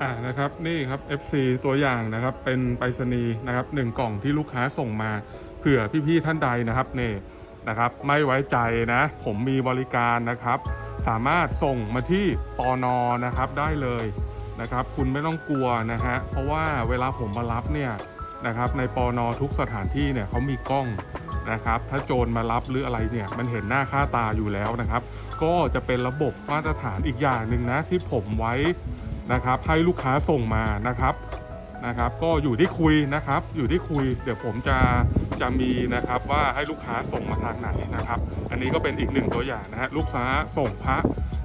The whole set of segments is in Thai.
อ่านะครับนี่ครับ FC ตัวอย่างนะครับเป็นไปรษณีย์นะครับหนึ่งกล่องที่ลูกค้าส่งมาเผื่อพี่ๆท่านใดนะครับนี่นะครับไม่ไว้ใจนะ ผมมีบริการนะครับ สามารถส่งมาที่ปอนอนะครับได้เลยนะครับ คุณไม่ต้องกลัวนะฮะเพราะว่าเวลาผมมารับเนี่ยนะครับในปอนอทุกสถานที่เนี่ยเขามีกล้องนะครับ ถ้าโจรมารับหรืออะไรเนี่ยมันเห็นหน้าค่าตาอยู่แล้วนะครับ ก็จะเป็นระบบมาตรฐานอีกอย่างหนึ่งนะที่ผมไว้ นะครับ ให้ลูกค้าส่งมานะครับนะครับ ก็อยู่ที่คุยนะครับ อยู่ที่คุย เดี๋ยวผมจะจะมีนะครับว่าให้ลูกค้าส่งมาทางไหนนะครับ อันนี้ก็เป็นอีกหนึ่งตัวอย่างนะฮะลูกค้าส่งพระ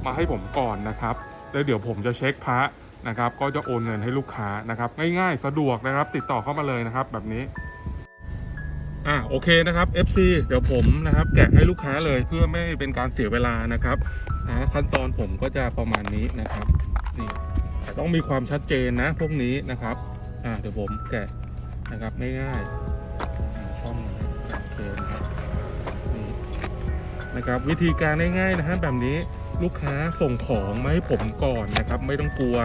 มาให้ผมก่อนนะครับแล้วเดี๋ยวผมจะเช็คพระนะครับ ก็จะโอนเงินให้ลูกค้านะครับ ง่ายๆ สะดวกนะครับ ติดต่อเข้ามาเลยนะครับ แบบนี้อ่าโอเคนะครับ FC เดี๋ยวผมนะครับ แกะให้ลูกค้าเลยเพื่อไม่เป็นการเสียเวลานะครับนะขั้นตอนผมก็จะประมาณนี้นะครับนี่ แต่ต้องมีความชัดเจนนะพวกนี้นะครับ อ่าเดี๋ยวผมแกะนะครับง่ายๆช่องนะครับโอเคนะครับนี่นะครับ วิธีการง่ายๆนะฮะแบบนี้ลูกค้าส่งของมาให้ผมก่อนนะครับ ไม่ต้องกลัว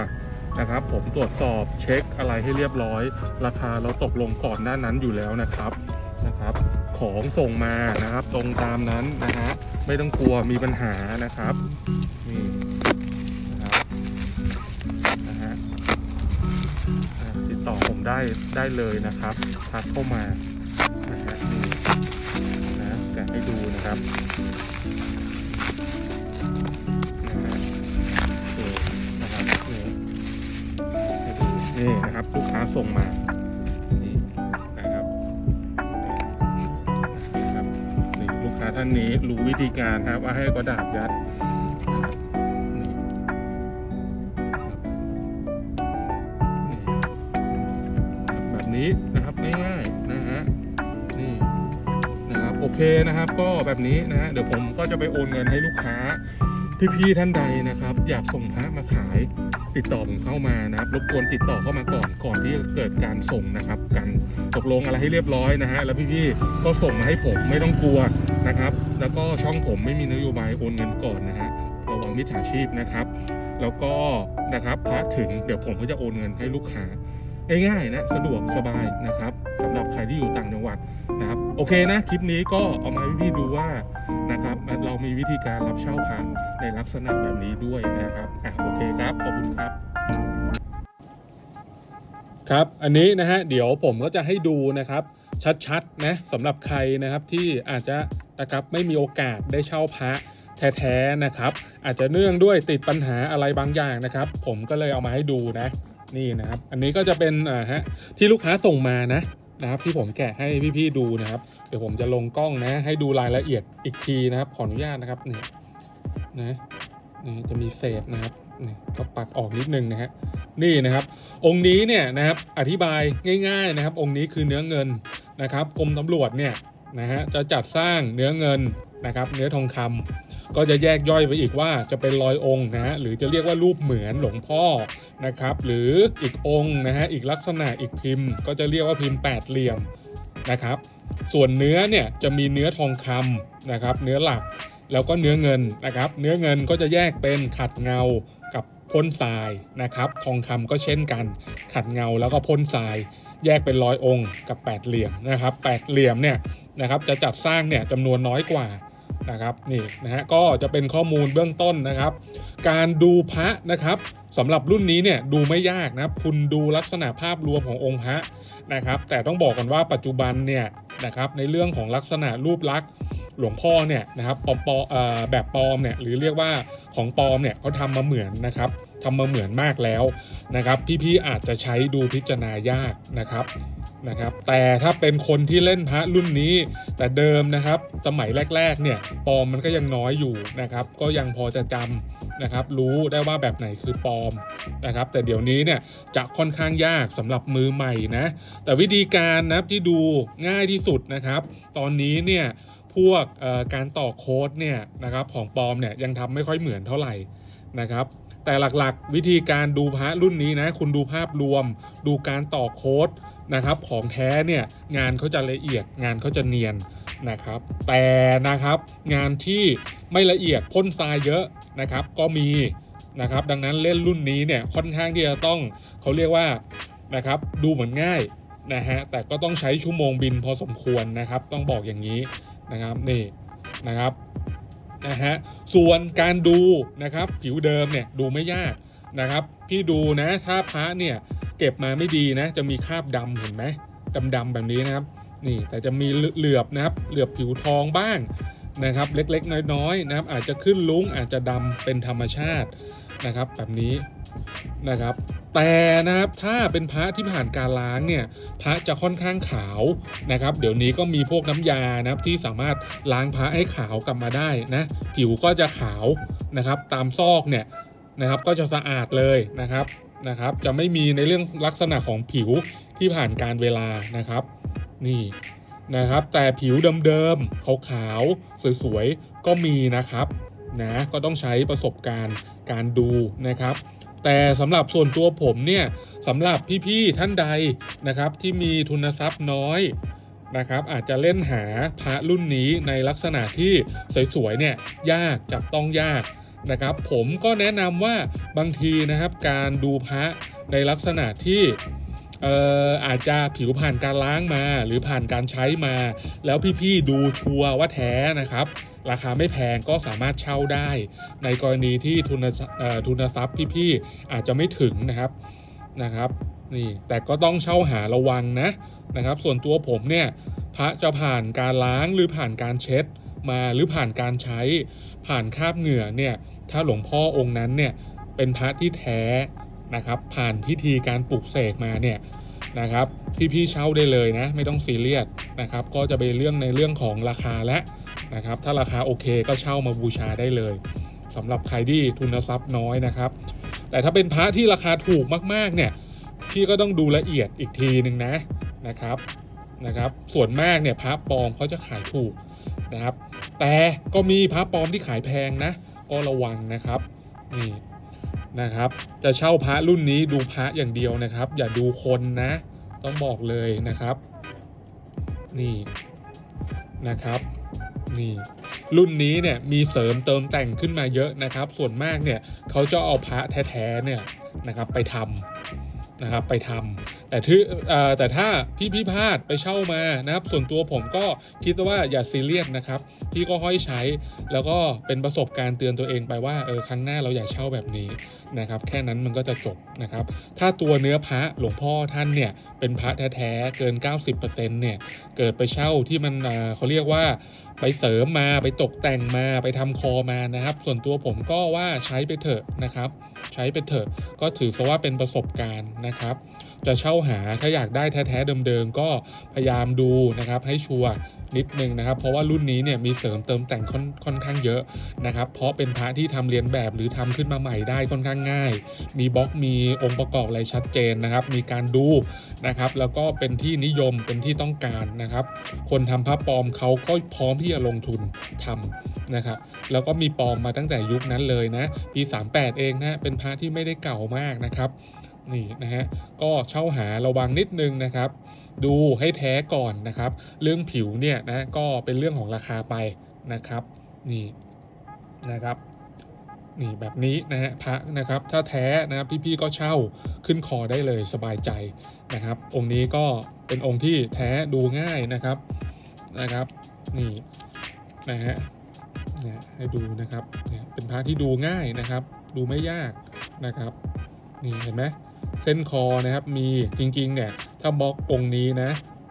นะครับ ผมตรวจสอบเช็คอะไรให้เรียบร้อย ราคาเราตกลงก่อนหน้านั้นอยู่แล้วนะครับนะครับ ของส่งมานะครับ ตรงตามนั้นนะฮะไม่ต้องกลัวมีปัญหานะครับนี่ ได้ได้เลยนะครับทักเข้ามานะฮะนี่นะแกะให้ดูนะครับนะฮะโอเคนะครับนี่ให้ดูนี่นะครับลูกค้าส่งมานี่นะครับนะครับนี่ลูกค้าท่านนี้รู้วิธีการครับว่าให้กระดาษยัด นี้นะครับง่ายๆนะฮะนี่นะครับโอเคนะครับก็แบบนี้นะฮะเดี๋ยวผมก็จะไปโอนเงินให้ลูกค้าพี่ๆท่านใดนะครับ อยากส่งพระมาขายติดต่อผมเข้ามานะครับรบกวนติดต่อเข้ามาก่อนก่อนที่จะเกิดการส่งนะครับกันตกลงอะไรให้เรียบร้อยนะฮะแล้วพี่ๆก็ส่งมาให้ผมไม่ต้องกลัวนะครับ แล้วก็ช่องผมไม่มีนโยบายโอนเงินก่อนนะฮะระวังมิจฉาชีพนะครับ แล้วก็นะครับพระถึงเดี๋ยวผมก็จะโอนเงินให้ลูกค้า ง่ายๆนะสะดวกสบายนะครับสำหรับใครที่อยู่ต่างจังหวัดนะครับโอเคนะคลิปนี้ก็เอามาให้พี่ๆดูว่านะครับเรามีวิธีการรับเช่าพระในลักษณะแบบนี้ด้วยนะครับอะโอเคครับขอบคุณครับ ครับอันนี้นะฮะเดี๋ยวผมก็จะให้ดูนะครับชัดๆนะสำหรับใครนะครับที่อาจจะนะครับไม่มีโอกาสได้เช่าพระแท้ๆนะครับ อาจจะเนื่องด้วยติดปัญหาอะไรบางอย่างนะครับ ผมก็เลยเอามาให้ดูนะ นี่นะครับ อันนี้ก็จะเป็นอ่าฮะที่ลูกค้าส่งมานะนะครับ ที่ผมแกะให้พี่ๆดูนะครับ เดี๋ยวผมจะลงกล้องนะ ให้ดูรายละเอียดอีกทีนะครับ ขออนุญาตนะครับนี่นะนี่จะมีเศษนะครับนี่ก็ปัดออกนิดนึงนะฮะนี่นะครับ องค์นี้เนี่ยนะครับอธิบายง่าย ๆนะครับ องค์นี้คือเนื้อเงินนะครับกรมตำรวจเนี่ย นะฮะจะจัดสร้างเนื้อเงินนะครับเนื้อทองคำก็จะแยกย่อยไปอีกว่าจะเป็นรอยองค์นะฮะหรือจะเรียกว่ารูปเหมือนหลวงพ่อนะครับหรืออีกองค์นะฮะอีกลักษณะอีกพิมพ์ ก็จะเรียกว่าพิมพ์แปดเหลี่ยมนะครับส่วนเนื้อเนี่ยจะมีเนื้อทองคำนะครับเนื้อหลักแล้วก็เนื้อเงินนะครับเนื้อเงินก็จะแยกเป็นขัดเงากับพ่นทรายนะครับทองคำก็เช่นกัน ขัดเงาแล้วก็พ่นทราย แยกเป็นร้อยองค์กับแปดเหลี่ยมนะครับแปดเหลี่ยมเนี่ยนะครับจะจัดสร้างเนี่ยจำนวนน้อยกว่านะครับนี่นะฮะก็จะเป็นข้อมูลเบื้องต้นนะครับ การดูพระนะครับสำหรับรุ่นนี้เนี่ยดูไม่ยากนะคุณดูลักษณะภาพรวมขององค์พระนะครับแต่ต้องบอกกันว่าปัจจุบันเนี่ยนะครับในเรื่องของลักษณะรูปลักษณ์หลวงพ่อเนี่ยนะครับปอมปอเอ่อแบบปลอมเนี่ยหรือเรียกว่าของปลอมเนี่ยเขาทำมาเหมือนนะครับ ทำมาเหมือนมากแล้วนะครับ พี่ๆอาจจะใช้ดูพิจารณายากนะครับนะครับ แต่ถ้าเป็นคนที่เล่นพระรุ่นนี้ แต่เดิมนะครับ สมัยแรก ๆ เนี่ยปลอมมันก็ยังน้อยอยู่นะครับ ก็ยังพอจะจำนะครับ รู้ได้ว่าแบบไหนคือปลอมนะครับ แต่เดี๋ยวนี้เนี่ยจะค่อนข้างยากสำหรับมือใหม่นะ แต่วิธีการนับที่ดูง่ายที่สุดนะครับ ตอนนี้เนี่ยพวกการต่อโค้ดเนี่ยนะครับของปลอมเนี่ยยังทำไม่ค่อยเหมือนเท่าไหร่ นะครับ แต่หลักๆ วิธีการดูพระรุ่นนี้นะ คุณดูภาพรวม ดูการต่อโค้ดนะครับ ของแท้เนี่ยงานเขาจะละเอียด งานเขาจะเนียนนะครับ แต่นะครับงานที่ไม่ละเอียดพ่นทรายเยอะนะครับ ก็มีนะครับ ดังนั้นเล่นรุ่นนี้เนี่ยค่อนข้างที่จะต้องเขาเรียกว่านะครับดูเหมือนง่ายนะฮะแต่ก็ต้องใช้ชั่วโมงบินพอสมควรนะครับ ต้องบอกอย่างนี้นะครับนี่นะครับ นะฮะส่วนการดูนะครับผิวเดิมเนี่ยดูไม่ยากนะครับ พี่ดูนะถ้าพระเนี่ยเก็บมาไม่ดีนะจะมีคราบดำเห็นไหมดำๆแบบนี้นะครับนี่แต่จะมีเหลือบนะครับเหลือบผิวทองบ้างนะครับเล็กๆ น้อยๆนะครับอาจจะขึ้นลุ้งอาจจะดำเป็นธรรมชาตินะครับแบบนี้ นะครับ แต่นะครับถ้าเป็นพระที่ผ่านการล้างเนี่ยพระจะค่อนข้างขาวนะครับ เดี๋ยวนี้ก็มีพวกน้ำยานะครับที่สามารถล้างพระให้ขาวกลับมาได้นะผิวก็จะขาวนะครับ ตามซอกเนี่ยนะครับก็จะสะอาดเลยนะครับนะครับ จะไม่มีในเรื่องลักษณะของผิวที่ผ่านการเวลานะครับ นี่นะครับ แต่ผิวเดิมๆขาวๆสวยๆก็มีนะครับนะก็ต้องใช้ประสบการณ์การดูนะครับ แต่สำหรับส่วนตัวผมเนี่ยสำหรับพี่ๆท่านใดนะครับที่มีทุนทรัพย์น้อยนะครับอาจจะเล่นหาพระรุ่นนี้ในลักษณะที่สวยๆเนี่ยยากจับต้องยากนะครับ ผมก็แนะนำว่าบางทีนะครับการดูพระในลักษณะที่ เอ่ออาจจะผิวผ่านการล้างมา หรือผ่านการใช้มา แล้วพี่ๆดูชัวร์ว่าแท้นะครับ ราคาไม่แพงก็สามารถเช่าได้ ในกรณีที่ทุนทุนทรัพย์พี่ๆอาจจะไม่ถึงนะครับนะครับนี่แต่ก็ต้องเช่าหาระวังนะนะครับ ส่วนตัวผมเนี่ยพระจะผ่านการล้างหรือผ่านการเช็ดมาหรือผ่านการใช้ผ่านคราบเหงื่อเนี่ยถ้าหลวงพ่อองค์นั้นเนี่ยเป็นพระที่แท้ นะครับผ่านพิธีการปลูกเสกมาเนี่ยนะครับพี่ๆเช่าได้เลยนะไม่ต้องซีเรียสนะครับก็จะเป็นเรื่องในเรื่องของราคาและนะครับถ้าราคาโอเคก็เช่ามาบูชาได้เลยสำหรับใครที่ทุนทรัพย์น้อยนะครับ แต่ถ้าเป็นพระที่ราคาถูกมากๆเนี่ยพี่ก็ต้องดูละเอียดอีกทีหนึ่งนะนะครับนะครับ ส่วนมากเนี่ยพระปลอมเขาจะขายถูกนะครับ แต่ก็มีพระปลอมที่ขายแพงนะ ก็ระวังนะครับนี่ นะครับ จะเช่าพระรุ่นนี้ดูพระอย่างเดียวนะครับ อย่าดูคนนะ ต้องบอกเลยนะครับ นี่นะครับ นี่รุ่นนี้เนี่ยมีเสริมเติมแต่งขึ้นมาเยอะนะครับ ส่วนมากเนี่ยเขาจะเอาพระแท้ๆเนี่ยนะครับไปทำนะครับไปทำ แต่ที่เอ่อแต่ถ้าพี่พี่พลาดไปเช่ามานะครับ ส่วนตัวผมก็คิดว่าอย่าซีเรียสนะครับพี่ก็ห้อยใช้ แล้วก็เป็นประสบการณ์เตือนตัวเองไปว่าเออครั้งหน้าเราอย่าเช่าแบบนี้นะครับ แค่นั้นมันก็จะจบนะครับ ถ้าตัวเนื้อพระหลวงพ่อท่านเนี่ยเป็นพระแท้ๆเกิน 90%เนี่ยเกิดไปเช่าที่มันเขาเรียกว่าไปเสริมมาไปตกแต่งมาไปทำคอมานะครับ ส่วนตัวผมก็ว่าใช้ไปเถอะนะครับ ใช้ไปเถอะก็ถือซะว่าเป็นประสบการณ์นะครับ จะเช่าหาถ้าอยากได้แท้ๆเดิมๆก็พยายามดูนะครับให้ชัวร์นิดนึงนะครับ เพราะว่ารุ่นนี้เนี่ยมีเสริมเติมแต่งค่อนค่อนข้างเยอะนะครับ เพราะเป็นพระที่ทำเรียนแบบหรือทำขึ้นมาใหม่ได้ค่อนข้างง่าย มีบล็อกมีองค์ประกอบอะไรชัดเจนนะครับ มีการดูนะครับ แล้วก็เป็นที่นิยมเป็นที่ต้องการนะครับ คนทำพระปลอมเขาก็พร้อมที่จะลงทุนทำนะครับ แล้วก็มีปลอมมาตั้งแต่ยุคนั้นเลยนะปี 38 เองนะเป็นพระที่ไม่ได้เก่ามากนะครับ นี่นะฮะก็เช่าหาระวังนิดนึงนะครับ ดูให้แท้ก่อนนะครับ เรื่องผิวเนี่ยนะก็เป็นเรื่องของราคาไปนะครับนี่นะครับนี่แบบนี้นะฮะพระนะครับ ถ้าแท้นะครับพี่ๆก็เช่าขึ้นคอได้เลยสบายใจนะครับ องค์นี้ก็เป็นองค์ที่แท้ดูง่ายนะครับนะครับนี่นะฮะเนี่ยให้ดูนะครับเนี่ยเป็นพระที่ดูง่ายนะครับ ดูไม่ยากนะครับนี่เห็นไหม เส้นคอนะครับมีจริงๆเนี่ยถ้าบล็อกองค์นี้นะ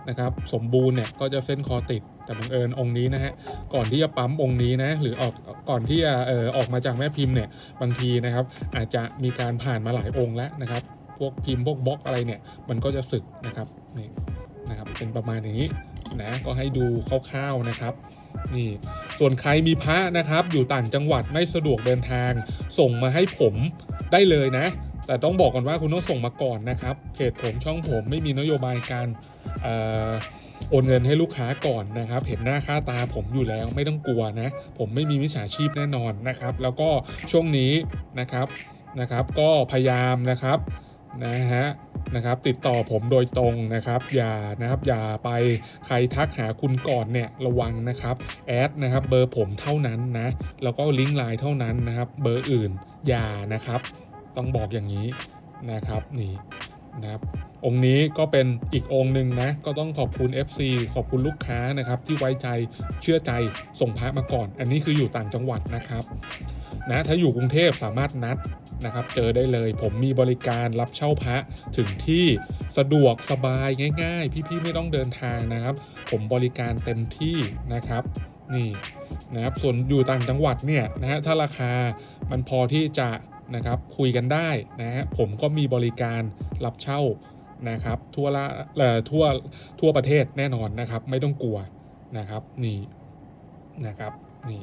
นะครับสมบูรณ์เนี่ยก็จะเส้นคอติดแต่บังเอิญองค์นี้นะฮะก่อนที่จะปั๊มองค์นี้นะหรือออกก่อนที่จะเออออกมาจากแม่พิมพ์เนี่ยบางทีนะครับอาจจะมีการผ่านมาหลายองค์แล้วนะครับ พวกพิมพ์พวกบล็อกอะไรเนี่ยมันก็จะสึกนะครับนี่นะครับเป็นประมาณอย่างนี้นะก็ให้ดูคร่าวๆนะครับนี่ส่วนใครมีพระนะครับอยู่ต่างจังหวัดไม่สะดวกเดินทาง ส่งมาให้ผมได้เลยนะ แต่ต้องบอกก่อนว่าคุณต้องส่งมาก่อนนะครับเพจผมช่องผมไม่มีนโยบายการโอนเงินให้ลูกค้าก่อนนะครับ เห็นหน้าค่าตาผมอยู่แล้วไม่ต้องกลัวนะ ผมไม่มีมิจฉาชีพแน่นอนนะครับ แล้วก็ช่วงนี้นะครับนะครับ ก็พยายามนะครับนะฮะนะครับติดต่อผมโดยตรงนะครับ อย่านะครับอย่าไปใครทักหาคุณก่อนเนี่ยระวังนะครับแอดนะครับเบอร์ผมเท่านั้นนะแล้วก็ลิงก์ไลน์เท่านั้นนะครับ เบอร์อื่นอย่านะครับ ต้องบอกอย่างนี้นะครับนี่นะครับองค์นี้ก็เป็นอีกองค์หนึ่งนะก็ต้องขอบคุณ FC ขอบคุณลูกค้านะครับที่ไว้ใจเชื่อใจส่งพระมาก่อน อันนี้คืออยู่ต่างจังหวัดนะครับนะถ้าอยู่กรุงเทพสามารถนัดนะครับเจอได้เลยผมมีบริการรับเช่าพระถึงที่สะดวกสบายง่าย ๆ พี่ๆไม่ต้องเดินทางนะครับ ผมบริการเต็มที่นะครับนี่นะครับส่วนอยู่ต่างจังหวัดเนี่ยนะฮะถ้าราคามันพอที่จะ นะครับคุยกันได้นะฮะผมก็มีบริการรับเช่านะครับทั่วละทั่วทั่วประเทศแน่นอนนะครับ ไม่ต้องกลัวนะครับนี่นะครับนี่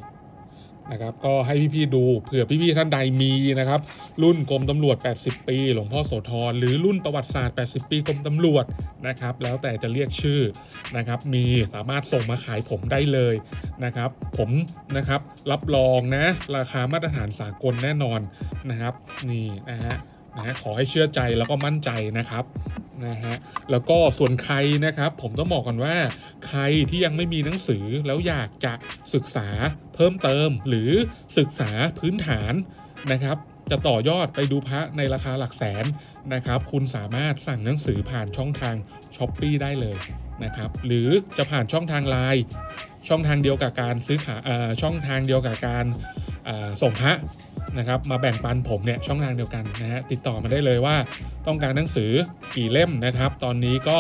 นะครับก็ให้พี่ๆดูเผื่อพี่ๆท่านใดมีนะครับ รุ่นกรมตำรวจ 80 ปี หลวงพ่อโสธรหรือรุ่นประวัติศาสตร์ 80 ปีกรมตำรวจนะครับ แล้วแต่จะเรียกชื่อนะครับ มีสามารถส่งมาขายผมได้เลยนะครับ ผมนะครับรับรองนะ ราคามาตรฐานสากลแน่นอนนะครับ นี่นะฮะนะฮะขอให้เชื่อใจแล้วก็มั่นใจนะครับ นะฮะแล้วก็ส่วนใครนะครับ ผมต้องบอกกันว่า ใครที่ยังไม่มีหนังสือแล้วอยากจะศึกษาเพิ่มเติม หรือศึกษาพื้นฐานนะครับ จะต่อยอดไปดูพระในราคาหลักแสนนะครับ คุณสามารถสั่งหนังสือผ่านช่องทางช้อปปีได้เลยนะครับ หรือจะผ่านช่องทางไลน์ช่องทางเดียวกับการซื้อขาอ่อช่องทางเดียวกับการส่งพระ นะครับมาแบ่งปันผมเนี่ยช่องทางเดียวกันนะฮะติดต่อมาได้เลยว่าต้องการหนังสือกี่เล่มนะครับ ตอนนี้ก็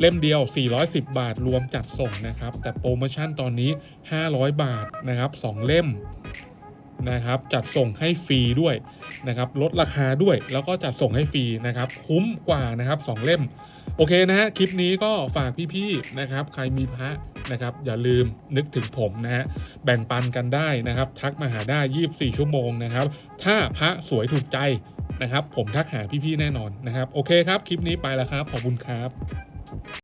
เล่มเดียว 410 บาทรวมจัดส่งนะครับ แต่โปรโมชั่นตอนนี้ 500 บาทนะครับสองเล่มนะครับจัดส่งให้ฟรีด้วยนะครับลดราคาด้วยแล้วก็จัดส่งให้ฟรีนะครับ คุ้มกว่านะครับสองเล่ม โอเคนะฮะคลิปนี้ก็ฝากพี่ๆนะครับ ใครมีพระ นะครับ อย่าลืมนึกถึงผมนะฮะแบ่งปันกันได้นะครับ ทักมาหาได้ 24 ชั่วโมงนะครับ ถ้าพระสวยถูกใจนะครับ ผมทักหาพี่ๆแน่นอนนะครับ โอเคครับ คลิปนี้ไปแล้วครับ ขอบคุณครับ